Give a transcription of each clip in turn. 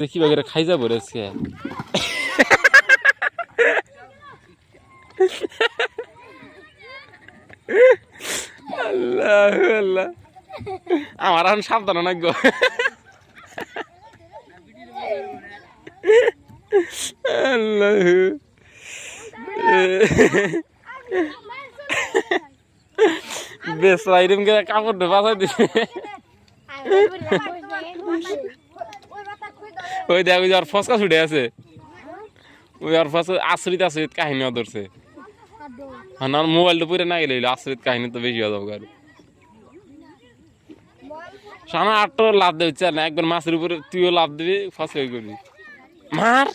দেখি বাগেরা খাই যাব রে আজকে আল্লাহ আল্লাহ আমার এখন সাবধান না গো আল্লাহ বেশ রাইডিম করে কাপড় বাঁচাই দিছে ওই দেখ ওই যে আর ফসকা ছুটে আছে। ওই আর ফসকা আশ্রিত আশ্রিত কাহিনী ধরছে। হ্যাঁ না মোবাইলটা পুরে না গেলে আশ্রিত কাহিনী তো বেশি হয়ে যাবে সামনে আটটা লাভ দেবে চার না একবার মাছের উপরে তুইও লাভ দিবি ফসকা করবি। মার!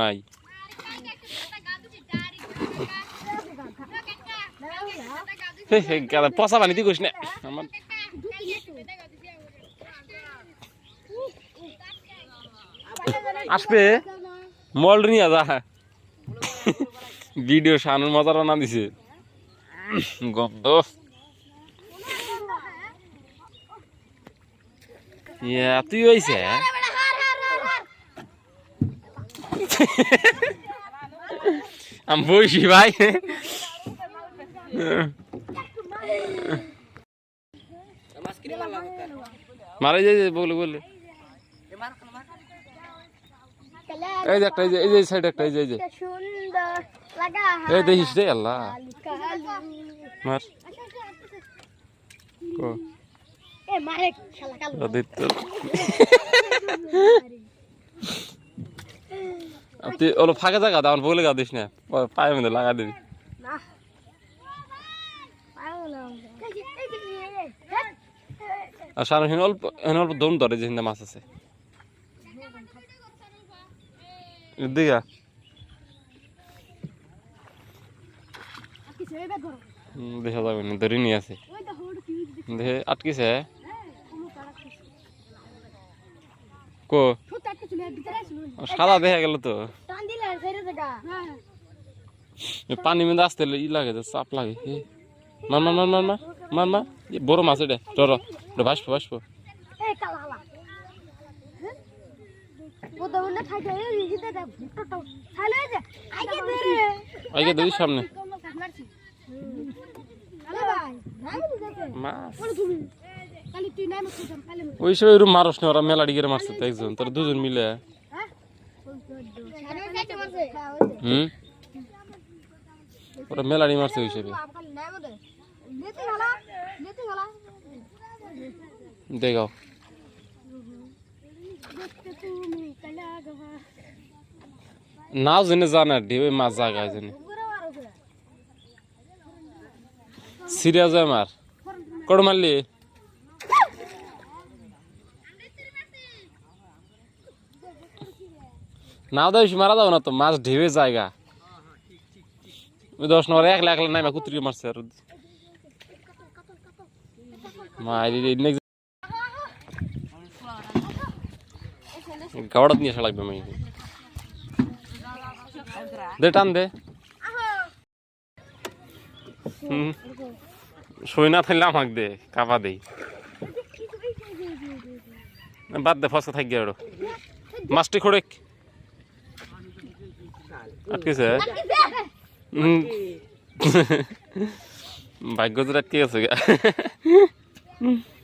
নাই। গাদা পচা পানি তুই করিস না? আসবে? মল নিয়ে যা ভিডিও সানুর মজা রান্না দিছে। গন্ধ। ইয়া, তুই হইছে আমি বইছি ভাই মারা যাই বলে বলে। এই যে একটা, এই যে সাইড একটা, এই যে এই যে। দেখিস রে, আল্লাহ। মার। ওলো ফাঁকা জায়গা দাও, বলে গা দিস না। পায়ে মধ্যে লাগা দিবি না পাগল আর সারা হিন অল্প হিন অল্প দম ধরে যে হিন্দা মাছ আছে। দিঘা দেখা যাবে না ধরে নিয়ে আছে দেখে আটকেছে কোনো কো? সাদা দেখা গেল তো। হ্যাঁ পানি মধ্যে আসতে ই লাগে তো চাপ লাগে মার মার মার মার মার মার মার বড় মাছ এটা। ডর ভাসবো ভাসবো। আগে দেখি সামনে। ওই সব এরকম মারস না ওরা মেলা ডিগের মারছে তো একজন। তোরা দুজন মিলে। হ্যাঁ? হুম? ওরা মেলাড়ি মারছে ওই হিসেবে গহা নাও জেনে জানা, ঢেউ মাছ জায়গায় জেনে সিরিয়াস হয় মার। কড় মারলি? নাও দেয় মারা যাও না তো, মাছ ঢেউয়ে জায়গা। দশ নম্বর এক লাখ নাই বা কুতুরি মারছে আর গাওড়াত নিয়ে আসা লাগবে আমি দে টান দে সই না থাকলে আমাকে দে কাপা দেই বাদ দে ফসকা থাকি আর মাছটি খড়ে আটকেছে ভাগ্য তো গেছে গা 嗯。